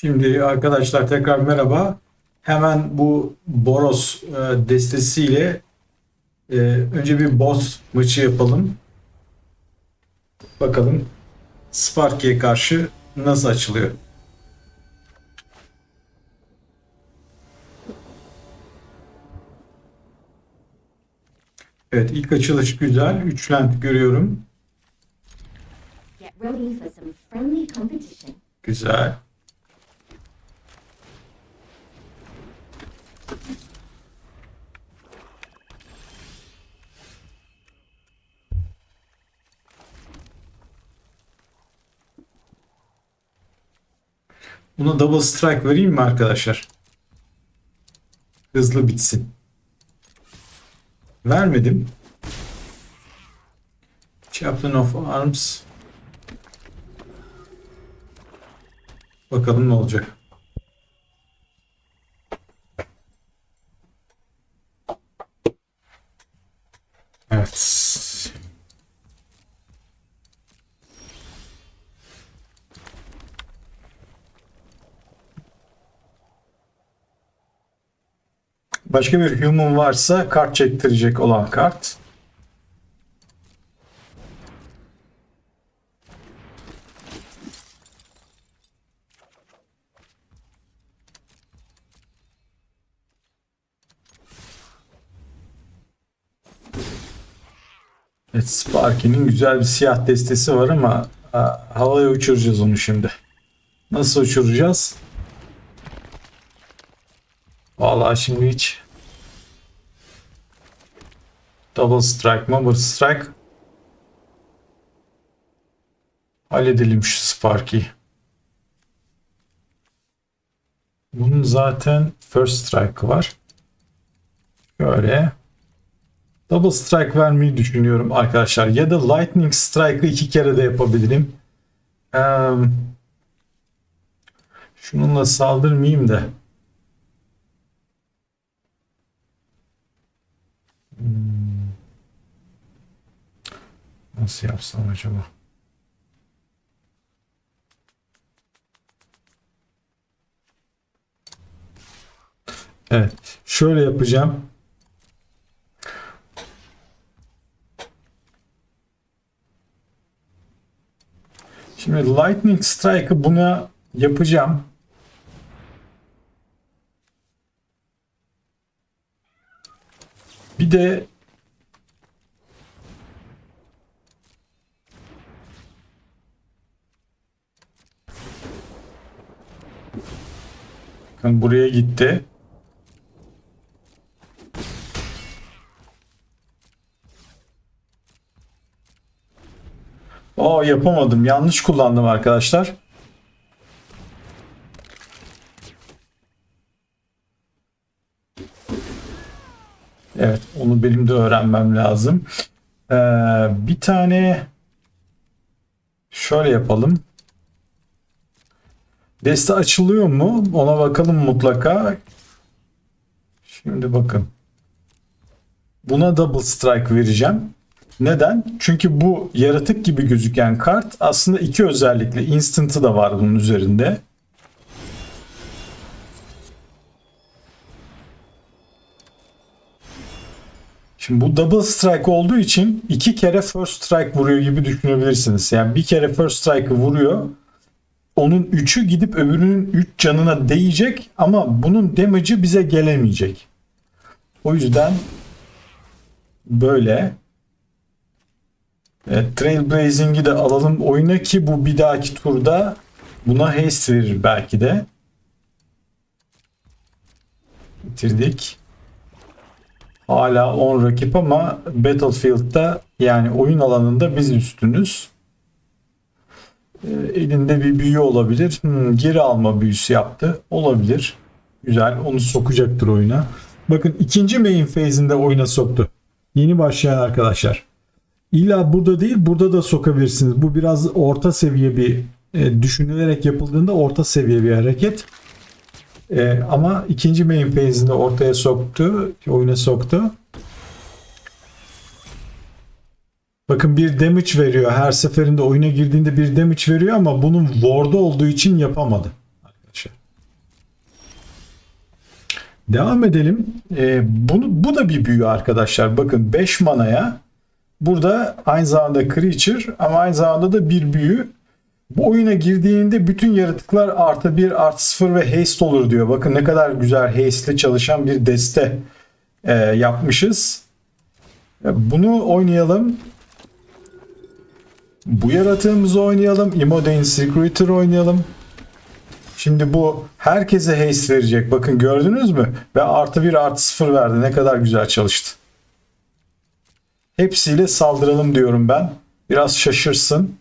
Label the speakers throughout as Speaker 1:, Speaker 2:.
Speaker 1: Şimdi arkadaşlar tekrar merhaba. Hemen bu Boros e, destesiyle e, önce bir boss maçı yapalım. Bakalım Sparky'e karşı nasıl açılıyor. Evet ilk açılış güzel. Üç land görüyorum. Güzel. Buna double strike vereyim mi arkadaşlar? Hızlı bitsin. Vermedim. Chaplain of Arms. Bakalım ne olacak. Evet. Başka bir human varsa kart çektirecek olan kart. Evet, Sparky'nin güzel bir siyah destesi var ama ha, havaya uçuracağız onu şimdi. Nasıl uçuracağız? Vallahi şimdi hiç Double strike, mobile strike halledelim şu Sparky. Bunun zaten first strike var. Şöyle Double strike vermeyi düşünüyorum arkadaşlar. Ya da lightning strike'ı iki kere de yapabilirim. Ee, şununla saldırmayayım da. Nasıl yapsam acaba? Evet. Şöyle yapacağım. Şimdi Lightning Strike'ı buna yapacağım. Bir de Bakın buraya gitti. Aa yapamadım. Yanlış kullandım arkadaşlar. Evet, onu benim de öğrenmem lazım. Ee, bir tane şöyle yapalım. Deste açılıyor mu? Ona bakalım mutlaka. Şimdi bakın. Buna double strike vereceğim. Neden? Çünkü bu yaratık gibi gözüken kart aslında iki özellikle. Instant'ı da var bunun üzerinde. Şimdi bu double strike olduğu için iki kere first strike vuruyor gibi düşünebilirsiniz. Yani bir kere first strike'ı vuruyor. Onun üçü gidip öbürünün üç canına değecek ama bunun damage'ı bize gelemeyecek. O yüzden böyle Evet, Trailblazing'i de alalım oyuna ki bu bir dahaki turda buna haste verir belki de. Bitirdik. Hala 10 rakip ama Battlefield'da yani oyun alanında biz üstünüz. Ee, elinde bir büyü olabilir. Hmm, geri alma büyüsü yaptı. Olabilir. Güzel. Onu sokacaktır oyuna. Bakın ikinci main phase'inde oyuna soktu. Yeni başlayan arkadaşlar. İlla burada değil burada da sokabilirsiniz. Bu biraz orta seviye bir e, düşünülerek yapıldığında orta seviye bir hareket. E, ama ikinci main phase'inde ortaya soktu, oyuna soktu. Bakın bir damage veriyor. Her seferinde oyuna girdiğinde bir damage veriyor ama bunun ward'u olduğu için yapamadı. Arkadaşlar. Devam edelim. Ee, bunu, bu da bir büyü arkadaşlar. Bakın 5 manaya burada aynı zamanda creature ama aynı zamanda da bir büyü. Bu oyuna girdiğinde bütün yaratıklar artı 1 artı 0 ve haste olur diyor. Bakın ne kadar güzel haste'li çalışan bir deste e, yapmışız. Bunu oynayalım. Bu yaratığımızı oynayalım. Imodain Secretor oynayalım. Şimdi bu herkese haste verecek. Bakın gördünüz mü? Ve artı 1 artı 0 verdi. Ne kadar güzel çalıştı. Hepsiyle saldıralım diyorum ben. Biraz şaşırsın.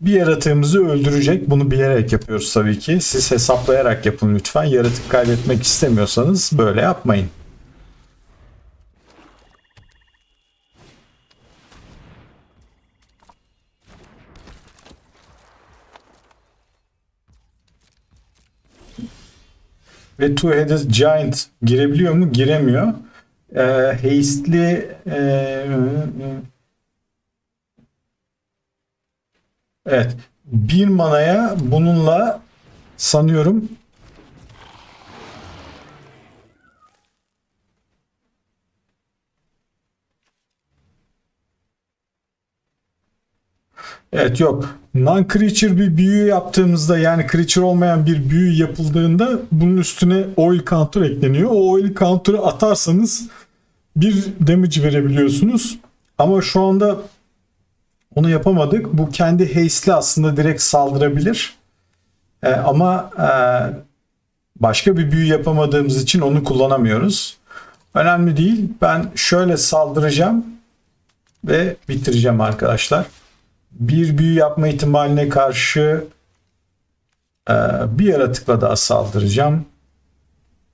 Speaker 1: Bir yaratığımızı öldürecek. Bunu bilerek yapıyoruz tabii ki. Siz hesaplayarak yapın lütfen. Yaratık kaybetmek istemiyorsanız böyle yapmayın. Ve Two-Headed Giant girebiliyor mu? Giremiyor. Ee, Haste'li ee, Evet. Bir manaya bununla sanıyorum Evet yok. Non-creature bir büyü yaptığımızda yani creature olmayan bir büyü yapıldığında bunun üstüne oil counter ekleniyor. O oil counter'ı atarsanız bir damage verebiliyorsunuz. Ama şu anda onu yapamadık. Bu kendi haste'li aslında direkt saldırabilir. Ee, ama e, başka bir büyü yapamadığımız için onu kullanamıyoruz. Önemli değil. Ben şöyle saldıracağım ve bitireceğim arkadaşlar. Bir büyü yapma ihtimaline karşı e, bir yaratıkla daha saldıracağım.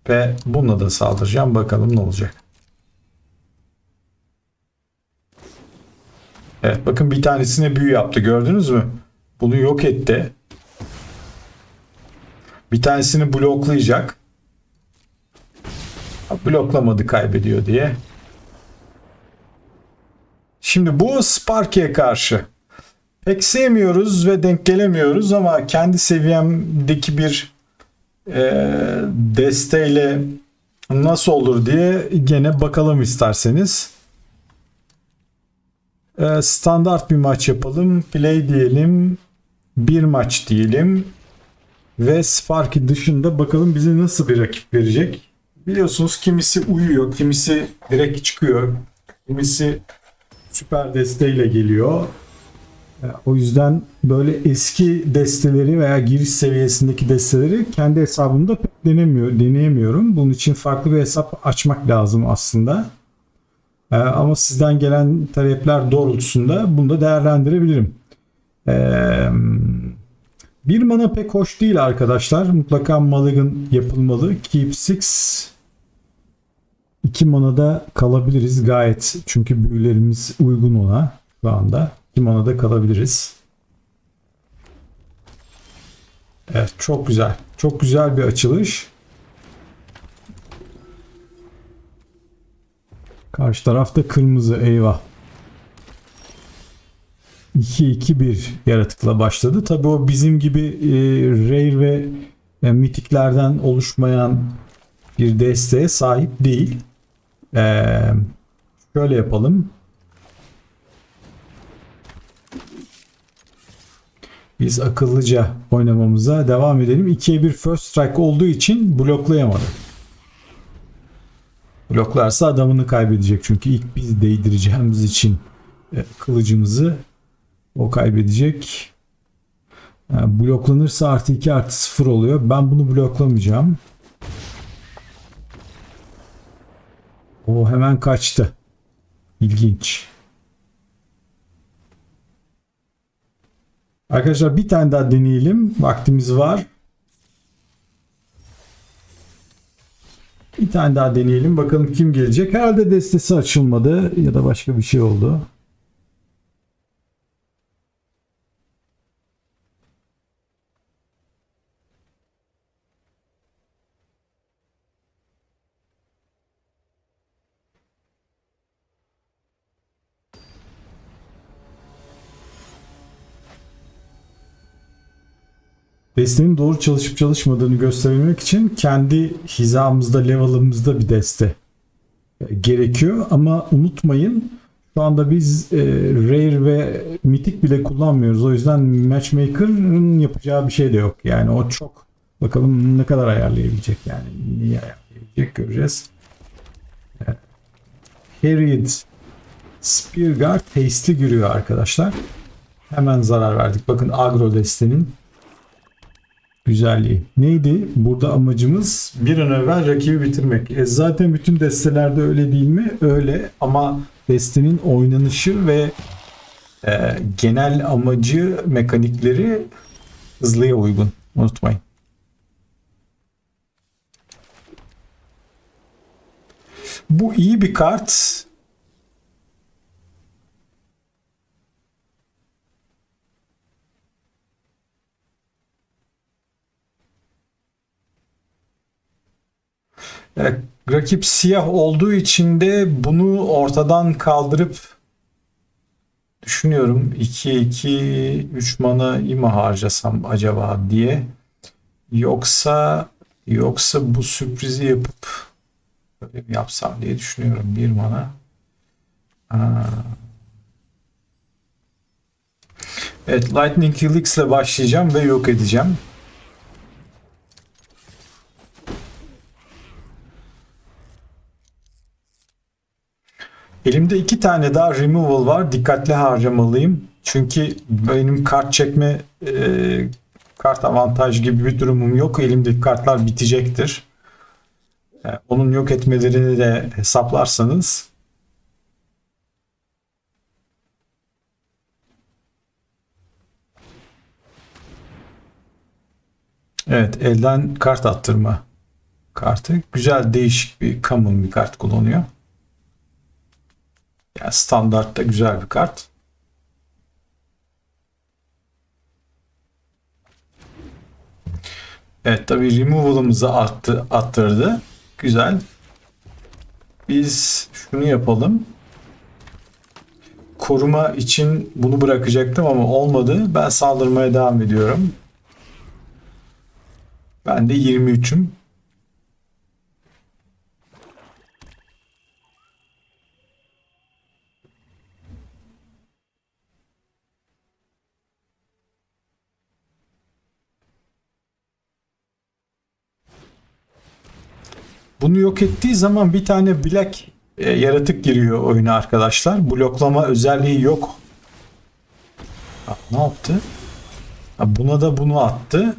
Speaker 1: Ve bununla da saldıracağım. Bakalım ne olacak. Evet bakın bir tanesine büyü yaptı gördünüz mü? Bunu yok etti. Bir tanesini bloklayacak. Bloklamadı kaybediyor diye. Şimdi bu Sparky'e karşı pek sevmiyoruz ve denk gelemiyoruz ama kendi seviyemdeki bir e, desteğiyle nasıl olur diye gene bakalım isterseniz. Ee, standart bir maç yapalım. Play diyelim. Bir maç diyelim. Ve Sparky dışında bakalım bize nasıl bir rakip verecek. Biliyorsunuz kimisi uyuyor, kimisi direkt çıkıyor. Kimisi süper desteğiyle geliyor. O yüzden böyle eski desteleri veya giriş seviyesindeki desteleri kendi hesabımda pek denemiyor, deneyemiyorum. Bunun için farklı bir hesap açmak lazım aslında. Ee, ama sizden gelen talepler doğrultusunda bunu da değerlendirebilirim. Ee, bir mana pek hoş değil arkadaşlar. Mutlaka Mulligan yapılmalı. Keep 6 2 manada kalabiliriz gayet. Çünkü büyülerimiz uygun ona şu anda. 2 manada kalabiliriz. Evet çok güzel. Çok güzel bir açılış. Karşı tarafta kırmızı eyvah. 2-2-1 yaratıkla başladı. Tabii o bizim gibi e, rare ve e, mitiklerden oluşmayan bir desteğe sahip değil. E, şöyle yapalım. Biz akıllıca oynamamıza devam edelim. 2'ye 1 first strike olduğu için bloklayamadı. Bloklarsa adamını kaybedecek çünkü ilk biz değdireceğimiz için e, kılıcımızı o kaybedecek. Yani bloklanırsa artı 2 artı 0 oluyor. Ben bunu bloklamayacağım. O hemen kaçtı. İlginç. Arkadaşlar bir tane daha deneyelim. Vaktimiz var. Bir tane daha deneyelim. Bakalım kim gelecek. Herhalde destesi açılmadı ya da başka bir şey oldu. Destenin doğru çalışıp çalışmadığını gösterebilmek için kendi hizamızda, level'ımızda bir deste e, gerekiyor. Ama unutmayın şu anda biz e, Rare ve Mythic bile kullanmıyoruz. O yüzden Matchmaker'ın yapacağı bir şey de yok. Yani o çok bakalım ne kadar ayarlayabilecek yani. Niye ayarlayabilecek göreceğiz. E, Harried Spearguard tasteli giriyor arkadaşlar. Hemen zarar verdik. Bakın agro destenin güzelliği. Neydi? Burada amacımız bir an evvel rakibi bitirmek. E zaten bütün destelerde öyle değil mi? Öyle ama destenin oynanışı ve e, genel amacı mekanikleri hızlıya uygun. Unutmayın. Bu iyi bir kart. E, rakip siyah olduğu için de bunu ortadan kaldırıp düşünüyorum 2 2 3 mana mı harcasam acaba diye. Yoksa yoksa bu sürprizi yapıp böyle mi yapsam diye düşünüyorum. Bir mana. Aa. Evet, Lightning Helix ile başlayacağım ve yok edeceğim. Elimde iki tane daha removal var. Dikkatli harcamalıyım. Çünkü benim kart çekme e, kart avantaj gibi bir durumum yok. Elimdeki kartlar bitecektir. E, onun yok etmelerini de hesaplarsanız Evet, elden kart attırma kartı. Güzel değişik bir common bir kart kullanıyor. Yani standartta güzel bir kart. Evet tabi removal'ımızı attı, attırdı. Güzel. Biz şunu yapalım. Koruma için bunu bırakacaktım ama olmadı. Ben saldırmaya devam ediyorum. Ben de 23'üm. Bunu yok ettiği zaman bir tane black e, yaratık giriyor oyuna arkadaşlar. Bloklama özelliği yok. Ha, ne yaptı? Ha, buna da bunu attı.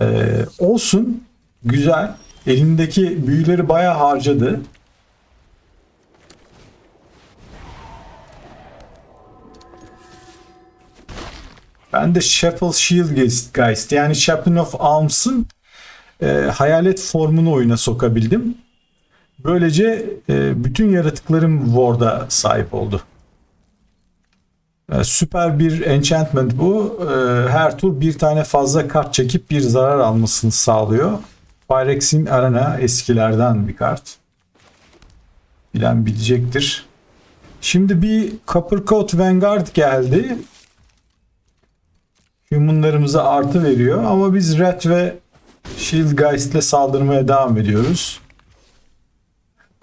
Speaker 1: Ee, olsun. Güzel. Elindeki büyüleri bayağı harcadı. Ben de Shepherd Shield Geist yani Chaplain of Alms'ın e, hayalet formunu oyuna sokabildim. Böylece e, bütün yaratıklarım Ward'a sahip oldu. E, süper bir enchantment bu. E, her tur bir tane fazla kart çekip bir zarar almasını sağlıyor. Phyrex'in Arena eskilerden bir kart. Bilen bilecektir. Şimdi bir Coppercoat Vanguard geldi. Humanlarımıza artı veriyor ama biz Red ve Shield Geist saldırmaya devam ediyoruz.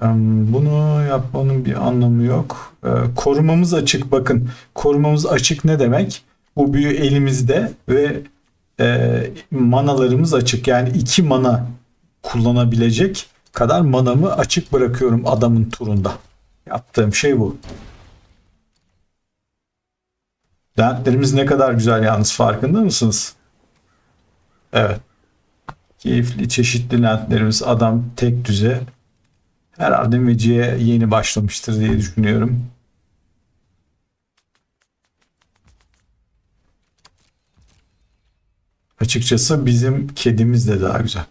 Speaker 1: Bunu yapmanın bir anlamı yok. Ee, Korumamız açık bakın. Korumamız açık ne demek? Bu büyü elimizde ve e, manalarımız açık. Yani iki mana kullanabilecek kadar manamı açık bırakıyorum adamın turunda. Yaptığım şey bu. Dentlerimiz ne kadar güzel yalnız farkında mısınız? Evet. Keyifli çeşitli lentlerimiz adam tek düze. Herhalde Meci'ye yeni başlamıştır diye düşünüyorum. Açıkçası bizim kedimiz de daha güzel.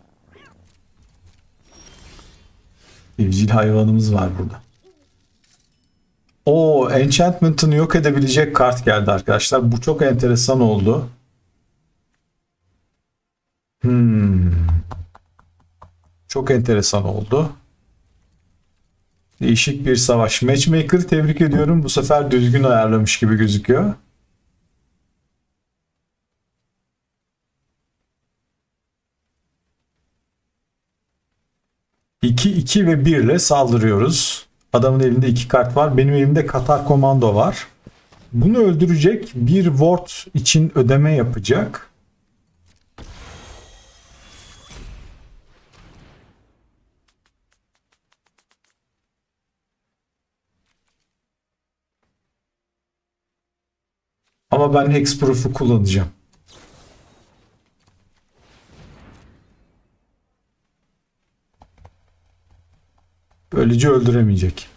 Speaker 1: Evcil hayvanımız var burada. O enchantment'ını yok edebilecek kart geldi arkadaşlar. Bu çok enteresan oldu. Hmm. Çok enteresan oldu. Değişik bir savaş. Matchmaker tebrik ediyorum. Bu sefer düzgün ayarlamış gibi gözüküyor. İki, iki ve birle saldırıyoruz. Adamın elinde iki kart var. Benim elimde Katar Komando var. Bunu öldürecek bir ward için ödeme yapacak. Ama ben Hexproof'u kullanacağım. Böylece öldüremeyecek.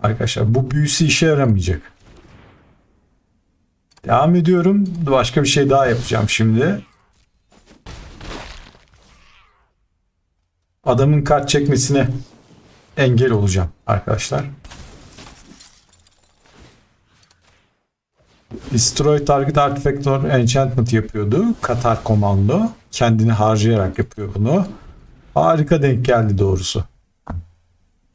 Speaker 1: Arkadaşlar bu büyüsü işe yaramayacak. Devam ediyorum. Başka bir şey daha yapacağım şimdi. Adamın kart çekmesine engel olacağım arkadaşlar. Destroy Target Artifactor Enchantment yapıyordu. Katar Komando. Kendini harcayarak yapıyor bunu. Harika denk geldi doğrusu.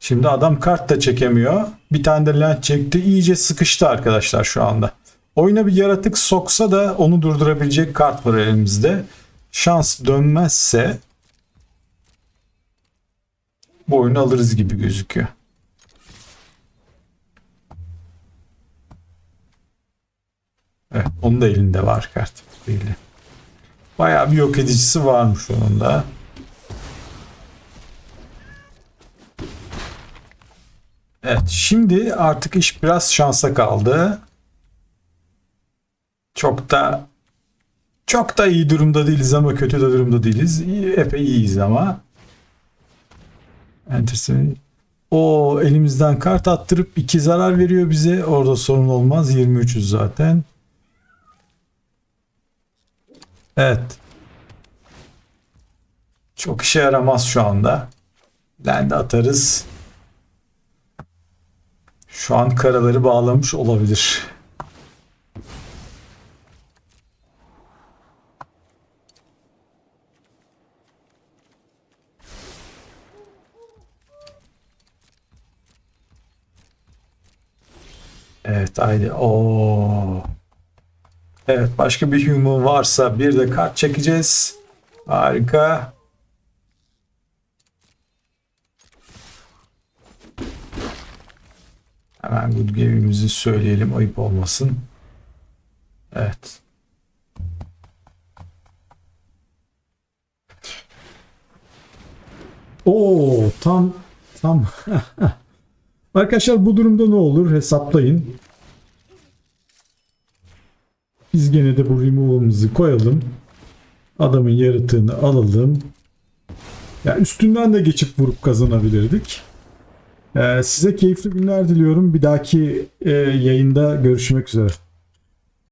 Speaker 1: Şimdi adam kart da çekemiyor. Bir tane de land çekti. İyice sıkıştı arkadaşlar şu anda. Oyuna bir yaratık soksa da onu durdurabilecek kart var elimizde. Şans dönmezse bu oyunu alırız gibi gözüküyor. Evet, onun da elinde var kart. Belli. Bayağı bir yok edicisi varmış onun da. Evet, şimdi artık iş biraz şansa kaldı. Çok da çok da iyi durumda değiliz ama kötü de durumda değiliz. Epey iyiyiz ama. Enteresan. O elimizden kart attırıp iki zarar veriyor bize. Orada sorun olmaz. 23'üz zaten. Evet. Çok işe yaramaz şu anda. Land atarız. Şu an karaları bağlamış olabilir. Evet haydi. Oo. Evet başka bir human varsa bir de kart çekeceğiz. Harika. Hemen good game'imizi söyleyelim ayıp olmasın. Evet. Oo tam tam. Arkadaşlar bu durumda ne olur hesaplayın. Biz gene de bu remove'ımızı koyalım. Adamın yaratığını alalım. Ya üstünden de geçip vurup kazanabilirdik. Ee, size keyifli günler diliyorum. Bir dahaki e, yayında görüşmek üzere.